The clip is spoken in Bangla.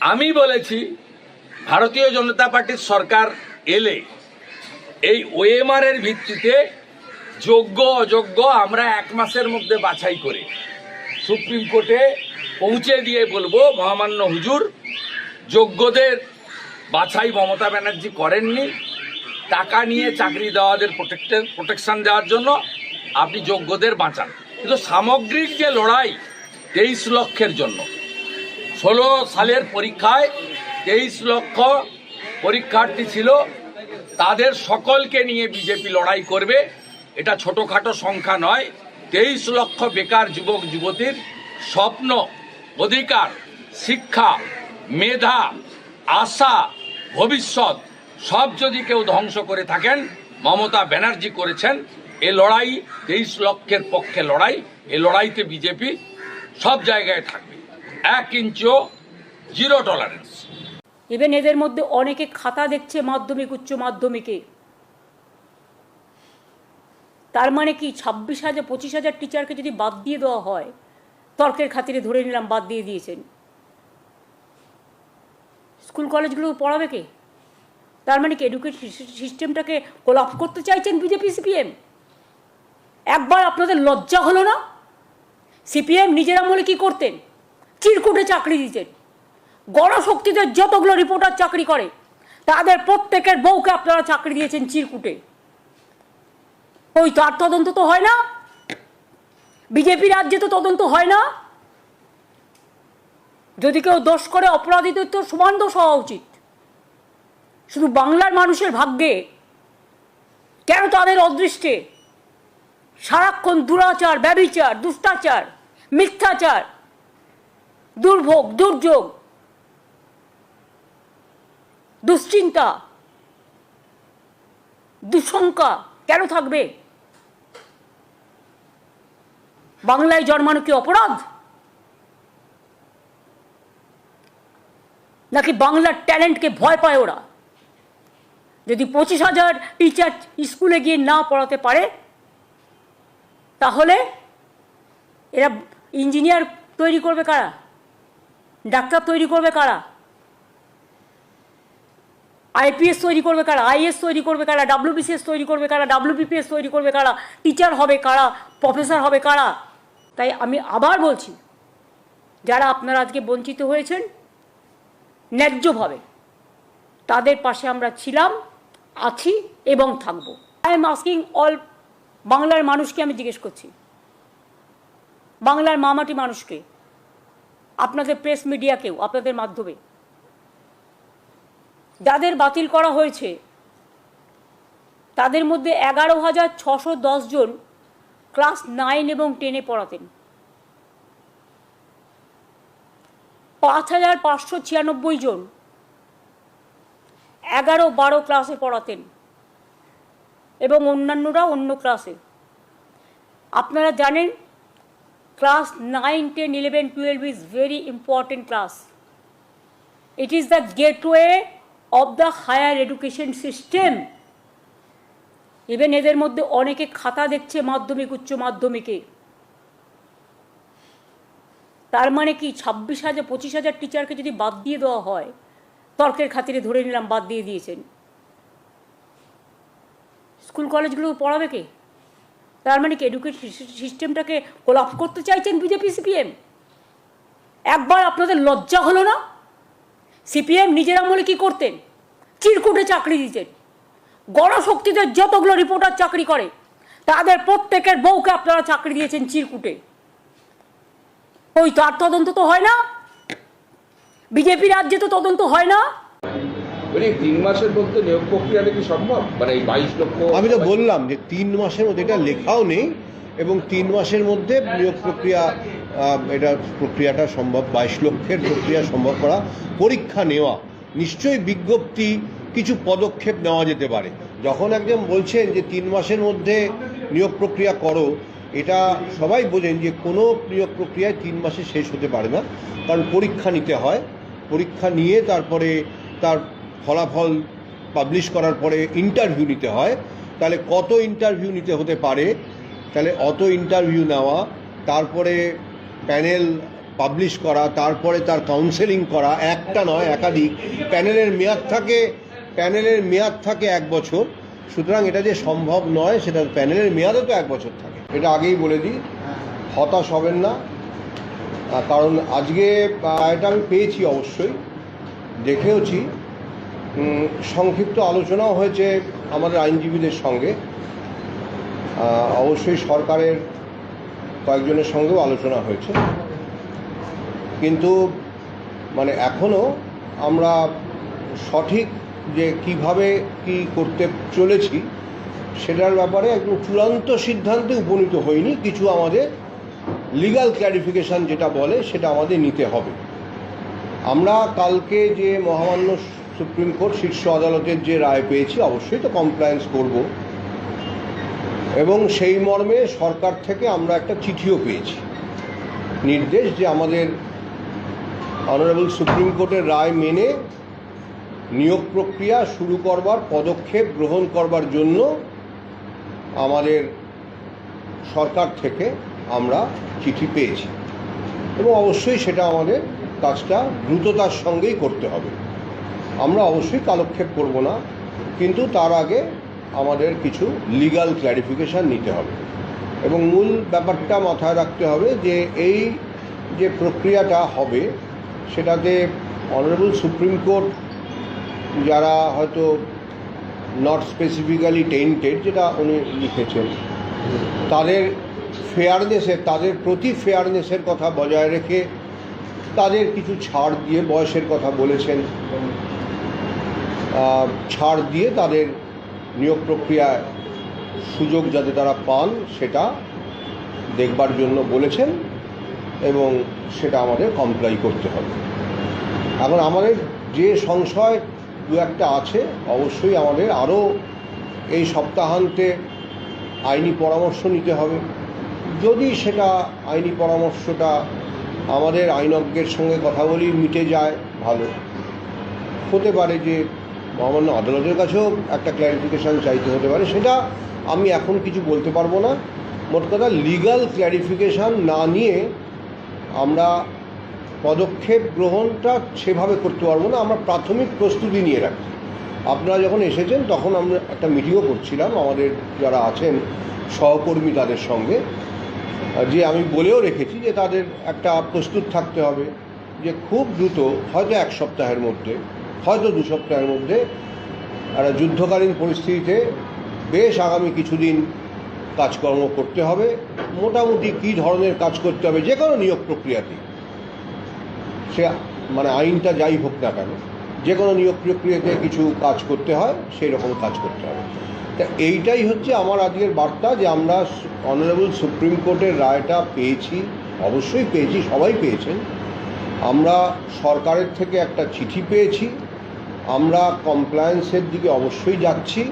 আমি বলেছি, ভারতীয় জনতা পার্টির সরকার এলে এই ওএমআর এর ভিত্তিতে যোগ্য, অযোগ্য আমরা এক মাসের মধ্যে বাছাই করে সুপ্রিম কোর্টে পৌঁছে দিয়ে বলব, মহামান্য হুজুর, যোগ্যদের বাছাই মমতা ব্যানার্জি করেননি। টাকা নিয়ে চাকরি দেওয়াদের প্রোটেকশন প্রোটেকশন দেওয়ার জন্য আপনি যোগ্যদের বাঁচান। কিন্তু সামগ্রিক যে লড়াই, তেইশ লক্ষের জন্য ষোলো সালের পরীক্ষায় তেইশ লক্ষ পরীক্ষার্থী ছিল। তাদের সকলকে নিয়ে বিজেপি লড়াই করবে। এটা ছোটোখাটো সংখ্যা নয়। তেইশ লক্ষ বেকার যুবক, যুবতীর স্বপ্ন, অধিকার, শিক্ষা, মেধা, আশা, ভবিষ্যৎ, সব যদি কেউ ধ্বংস করে থাকেন, মমতা ব্যানার্জি করেছেন, এ লড়াই, তেইশ লক্ষের পক্ষে লড়াই, এ লড়াইতে বিজেপি সব জায়গায় থাকবে। এক ইঞ্চিও জিরো টলারেন্স ইভেন এদের মধ্যে অনেকে খাতা দেখছে মাধ্যমিক, উচ্চ মাধ্যমিকে। তার মানে কি, ছাব্বিশ হাজার, পঁচিশ হাজার টিচারকে যদি বাদ দিয়ে দেওয়া হয়, তর্কের খাতিরে ধরে নিলাম, বাদ দিয়ে দিয়েছেন। স্কুল কলেজগুলো পড়াবে কে? তার মানে কি এডুকেশন সিস্টেমটাকে কোলাপ করতে চাইছেন বিজেপি সিপিএম একবার আপনাদের লজ্জা হলো না? সিপিএম নিজের আমলে কি করতেন? চিরকুটে চাকরি দিতেন। গণশক্তিতে যতগুলো রিপোর্টার চাকরি করে, তাদের প্রত্যেকের বউকে আপনারা চাকরি দিয়েছেন চিরকুটে। ওই তার তদন্ত তো হয় না। বিজেপি রাজ্যে তো তদন্ত হয় না। যদি কেউ দোষ করে, অপরাধীদের তো সমান দোষ হওয়া উচিত। শুধু বাংলার মানুষের ভাগ্যে। কেন তাদের অদৃষ্টে? সারাক্ষণ দুরাচার, ব্যবিচার, দুষ্টাচার, মিথ্যাচার। দুর্ভোগ, দুর্যোগ, দুশ্চিন্তা, দুঃশঙ্কা কেন থাকবে? বাংলায় জন্মানো কি অপরাধ? নাকি বাংলার ট্যালেন্টকে ভয় পায় ওরা? যদি পঁচিশ হাজার টিচার স্কুলে গিয়ে না পড়াতে পারে, তাহলে এরা ইঞ্জিনিয়ার তৈরি করবে কারা? ডাক্তার তৈরি করবে কারা? আইপিএস তৈরি করবে কারা? আইএস তৈরি করবে কারা? ডাব্লিউবিসিএস তৈরি করবে কারা? ডাব্লিউবিপিএস তৈরি করবে কারা? টিচার হবে কারা? প্রফেসর হবে কারা? তাই আমি আবার বলছি, যারা আপনারা আজকে বঞ্চিত হয়েছেন, ন্যায্যভাবে তাদের পাশে আমরা ছিলাম, আছি এবং থাকব। আই এম আস্কিং অল বাংলার মানুষকে আমি জিজ্ঞেস করছি। বাংলার মামাটি মানুষকে। আপনাদের প্রেস মিডিয়াকেও আপনাদের মাধ্যমে। যাদের বাতিল করা হয়েছে, তাদের মধ্যে এগারো হাজার ছশো জন ক্লাস নাইন এবং টেনে পড়াতেন। পাঁচ হাজার পাঁচশো ছিয়ানব্বই জন এগারো বারো ক্লাসে পড়াতেন এবং অন্যান্যরা অন্য ক্লাসে আপনারা জানেন class nine ten eleven twelve is very important class it is the gateway of the higher education system. Even এদের মধ্যে অনেকে খাতা দেখছে মাধ্যমিক, উচ্চ মাধ্যমিকে। তার মানে কি? ছাব্বিশ হাজার, পঁচিশ হাজার টিচারকে যদি বাদ দিয়ে দেওয়া হয়, তর্কের খাতিরে ধরে নিলাম বাদ দিয়ে দিয়েছেন। স্কুল কলেজগুলো পড়াবে কে? তার মানে কি এডুকেশন সিস্টেমটাকে কোলাপ করতে চাইছেন বিজেপি সিপিএম একবার আপনাদের লজ্জা হলো না? সিপিএম নিজের আমলে কি করতেন? চিরকুটে চাকরি দিতেন। গণশক্তিতে যতগুলো রিপোর্টার চাকরি করে, তাদের প্রত্যেকের বউকে আপনারা চাকরি দিয়েছেন চিরকুটে। ওই তার তদন্ত তো হয় না। বিজেপি রাজ্যে তো তদন্ত হয় না। মানে তিন মাসের মধ্যে নিয়োগ প্রক্রিয়াটা কি সম্ভব? মানে এই বাইশ লক্ষ আমি তো বললাম যে তিন মাসের মধ্যে, এটা লেখাও নেই, এবং তিন মাসের মধ্যে নিয়োগ প্রক্রিয়া এটা প্রক্রিয়াটা সম্ভব, বাইশ লক্ষের প্রক্রিয়া সম্ভব করা, পরীক্ষা নেওয়া। নিশ্চয়ই বিজ্ঞপ্তি কিছু পদক্ষেপ নেওয়া যেতে পারে। যখন একজন বলছেন যে তিন মাসের মধ্যে নিয়োগ প্রক্রিয়া করো, এটা সবাই বোঝেন যে কোনো নিয়োগ প্রক্রিয়ায় তিন মাসে শেষ হতে পারে না, কারণ পরীক্ষা নিতে হয়। পরীক্ষা নিয়ে তারপরে তার ফলাফল পাবলিশ করার পরে ইন্টারভিউ নিতে হয়, তাহলে কত ইন্টারভিউ নিতে হতে পারে? তাহলে অত ইন্টারভিউ নেওয়া, তারপরে প্যানেল পাবলিশ করা, তারপরে তার কাউন্সেলিং করা, একটা নয়, একাধিক। প্যানেলের মেয়াদ থাকে প্যানেলের মেয়াদ থাকে এক বছর। সুতরাং এটা যে সম্ভব নয়, সেটা প্যানেলের মেয়াদও তো এক বছর থাকে। এটা আগেই বলে দিই, হতাশ হবেন না। কারণ আজকে এটা আমি পেয়েছি অবশ্যই, দেখেওছি। সংক্ষিপ্ত আলোচনাও হয়েছে আমাদের আইনজীবীদের সঙ্গে। অবশ্যই সরকারের কয়েকজনের সঙ্গেও আলোচনা হয়েছে। কিন্তু মানে এখনও আমরা সঠিক যে কীভাবে কি করতে চলেছি, সেটার ব্যাপারে একদম চূড়ান্ত সিদ্ধান্তে উপনীত হয়নি কিছু আমাদের লিগ্যাল ক্ল্যারিফিকেশান যেটা বলে, সেটা আমাদের নিতে হবে। আমরা কালকে যে মহামান্য সুপ্রিম কোর্ট শীর্ষ আদালতের যে রায় পেয়েছি, অবশ্যই তো কমপ্লায়েন্স করব। এবং সেই মর্মে সরকার থেকে আমরা একটা চিঠিও পেয়েছি। নির্দেশ যে আমাদের অনারেবল সুপ্রিম কোর্টের রায় মেনে নিয়োগ প্রক্রিয়া শুরু করবার, পদক্ষেপ গ্রহণ করবার জন্য আমাদের সরকার থেকে আমরা চিঠি পেয়েছি। এবং অবশ্যই সেটা আমাদের কাজটা দ্রুততার সঙ্গেই করতে হবে। আমরা অবশ্যই কালক্ষেপ করব না, কিন্তু তার আগে আমাদের কিছু লিগ্যাল ক্ল্যারিফিকেশান নিতে হবে। এবং মূল ব্যাপারটা মাথায় রাখতে হবে যে এই যে প্রক্রিয়াটা হবে, সেটাতে অনারেবল সুপ্রিম কোর্ট যারা হয়তো নট স্পেসিফিক্যালি টেন্টেড যেটা উনি লিখেছেন, তাদের ফেয়ারনেসের তাদের প্রতি ফেয়ারনেসের কথা বজায় রেখে তাদের কিছু ছাড় দিয়ে বয়সের কথা বলেছেন। ছাড় দিয়ে তাদের নিয়োগ প্রক্রিয়ায় সুযোগ যাতে তারা পান, সেটা দেখবার জন্য বলেছেন এবং সেটা আমাদের কমপ্লাই করতে হবে। এখন আমাদের যে সংশয় দু একটা আছে, অবশ্যই আমাদের আরও এই সপ্তাহান্তে আইনি পরামর্শ নিতে হবে। যদি সেটা আইনি পরামর্শটা আমাদের আইনজ্ঞের সঙ্গে কথা বলি মিটে যায়, ভালো। হতে পারে যে মহামান্য আদালতের কাছেও একটা ক্ল্যারিফিকেশান চাইতে হতে পারে। সেটা আমি এখন কিছু বলতে পারব না। মোট কথা লিগ্যাল ক্ল্যারিফিকেশান না নিয়ে আমরা পদক্ষেপ গ্রহণটা সেভাবে করতে পারব না। আমরা প্রাথমিক প্রস্তুতি নিয়ে রাখি আপনারা যখন এসেছেন তখন আমরা একটা মিটিংও করছিলাম। আমাদের যারা আছেন, সহকর্মী তাদের সঙ্গে। যে আমি বলেও রেখেছি যে তাদের একটা প্রস্তুত থাকতে হবে যে খুব দ্রুত, হয়তো এক সপ্তাহের মধ্যে হয়তো দু সপ্তাহের মধ্যে একটা যুদ্ধকালীন পরিস্থিতিতে বেশ আগামী কিছুদিন কাজকর্ম করতে হবে। মোটামুটি কী ধরনের কাজ করতে হবে, যে কোনো নিয়োগ প্রক্রিয়াতে সে মানে আইনটা যাই হোক না কেন, যে কোনো নিয়োগ প্রক্রিয়াতে কিছু কাজ করতে হয়, সেই রকম কাজ করতে হবে। তা এইটাই হচ্ছে আমার আজকের বার্তা যে আমরা অনারেবল সুপ্রিম কোর্টের রায়টা পেয়েছি, অবশ্যই পেয়েছি, সবাই পেয়েছেন। আমরা সরকারের থেকে একটা চিঠি পেয়েছি আমরা কমপ্লায়েন্সের দিকে অবশ্যই যাচ্ছি।